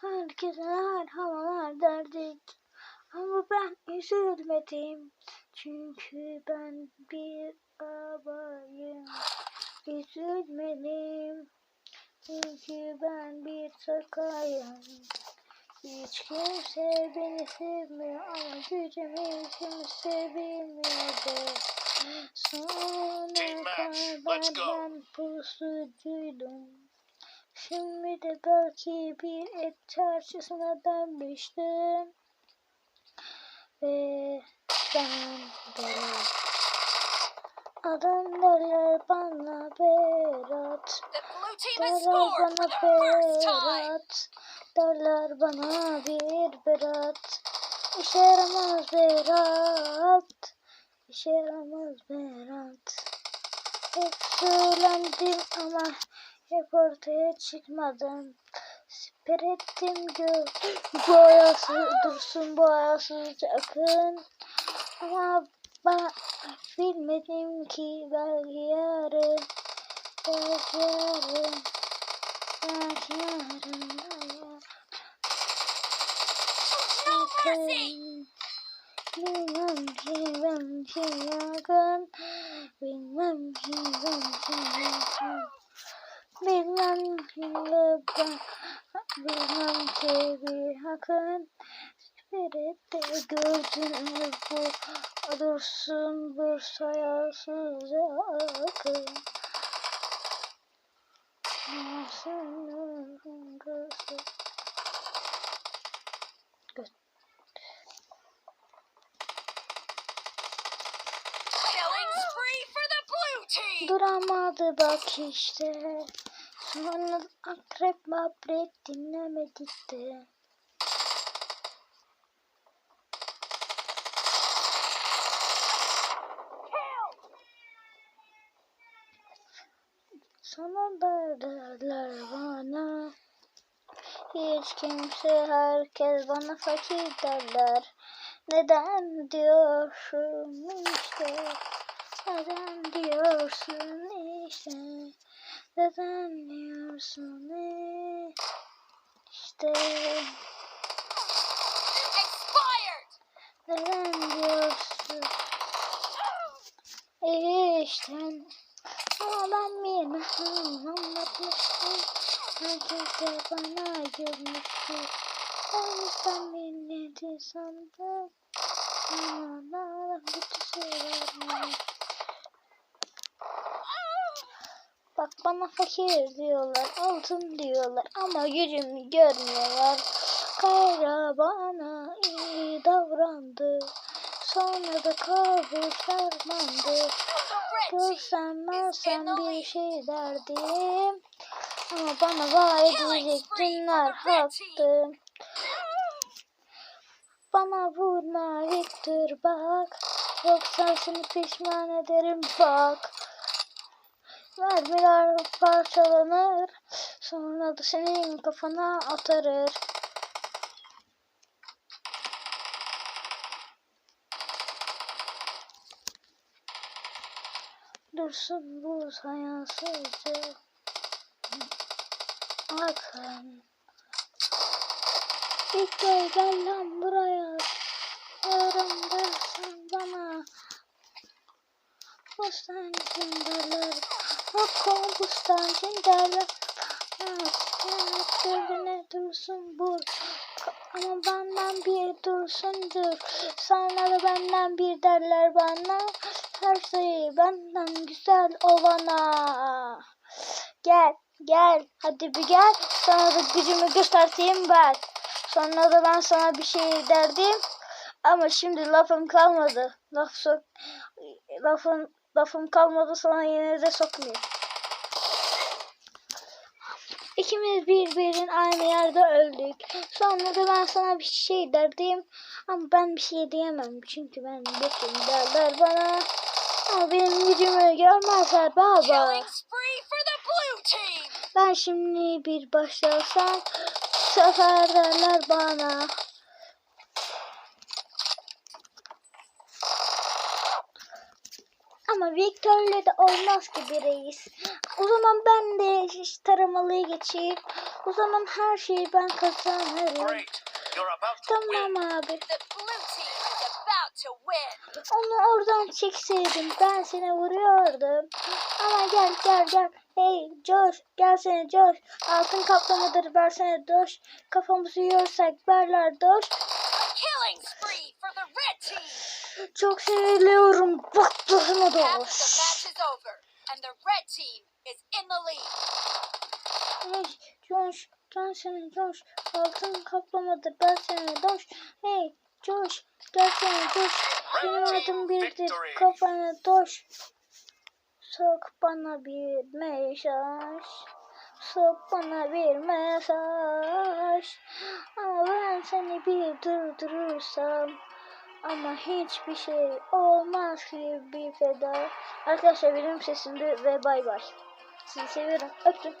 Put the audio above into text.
Herkese her havalar derdik. Ama ben üzülmedim. Çünkü ben bir babayım. Üzülmedim. Çünkü ben bir sakayım. Hiç kimse beni sevmiyor ama gücümü kimse bilmiyordu. Match, kadar ben pusucuydum. Şimdi de belki bir et çarşısına dönmüştüm. Ve ben de Adam derler bana Berat Derler bana. Berat Derler bana bir Berat İşe yaramaz Berat İşe yaramaz Berat Hep söylendim ama hep ortaya çıkmadım Siper ettim gö boyası dursun boyasız akın Ama ben bilmedim ki belki yarın Belki yarın Belki yarın. Bilmem ki ben ki yakın Bilmem ki ben ki yakın Bilmem ki ben Bilmem bir hakın Birette gördünüz bu Dursun bir sayasız akın Nasıl gözü. Duramadı bak işte. Sonra akrep mabrek dinlemedik de. Sana derler bana. Hiç kimse herkes bana fakir derler. Neden diyorsun işte. Neden diyorsun işte. Neden diyorsun işte. Expired. Neden diyorsun işte. Ama ben bilmem anlatmıştım. Herkes de bana gülmüştü. O yüzden milleti sandım. Ama bütün şeyler Bak bana fakir diyorlar, altın diyorlar ama gücümü görmüyorlar. Kayra bana iyi davrandı. Sonra da kabul sarmandı. Görsem ben bir şey derdim. Ama bana vaat edecek günler haktı. Bana vurma Victor bak. Yoksa seni pişman ederim bak. Mermiler parçalanır. Sonra da senin kafana atarır. Dursun bu sayasızca. Akın. Victor gel lan buraya. Yarım dersin bana. Bostancın derler. Hakkım bostancın derler. Gönlüne dursun bu. Ama benden bir dursundur. Sonra da benden bir derler bana. Her şey benden güzel olana. Gel gel hadi bir gel. Sana da gücümü göstereyim ben. Sonra da ben sana bir şey derdim. Ama şimdi lafım kalmadı. Laf sok lafım lafım kalmadı sana yine de sokmayayım. İkimiz birbirinin aynı yerde öldük. Sonra da ben sana bir şey derdim. Ama ben bir şey diyemem. Çünkü ben bekim derler bana. Ama benim gücümü görmezler baba. Ben şimdi bir başlasam sefer derler bana. Ama Victor'le de olmaz ki bir reis. O zaman ben de iş taramalıyı geçeyim. O zaman her şeyi ben kazanırım. Tamam abi. Onu oradan çekseydin ben seni vuruyordum. Ama gel gel gel. Hey Josh gelsene Josh. Altın kaplamadır versene Josh. Kafamızı yiyorsak verler Josh. Killing spree for the red team. Çok seviliyorum. Bak Josh'uma Half the Josh. match is over, and the red team is in the lead. Hey Josh. Altın kaplamadır versene Josh. Hey Josh gelsene Josh. Benim adım birdir. Kafana Josh. Sok bana bir mesaj. Sok bana bir mesaj. Ama ben seni bir durdurursam. Ama hiçbir şey olmaz ki bir feda. Arkadaşlar benim sesimde ve bay bay. Sizi seviyorum. Öptüm.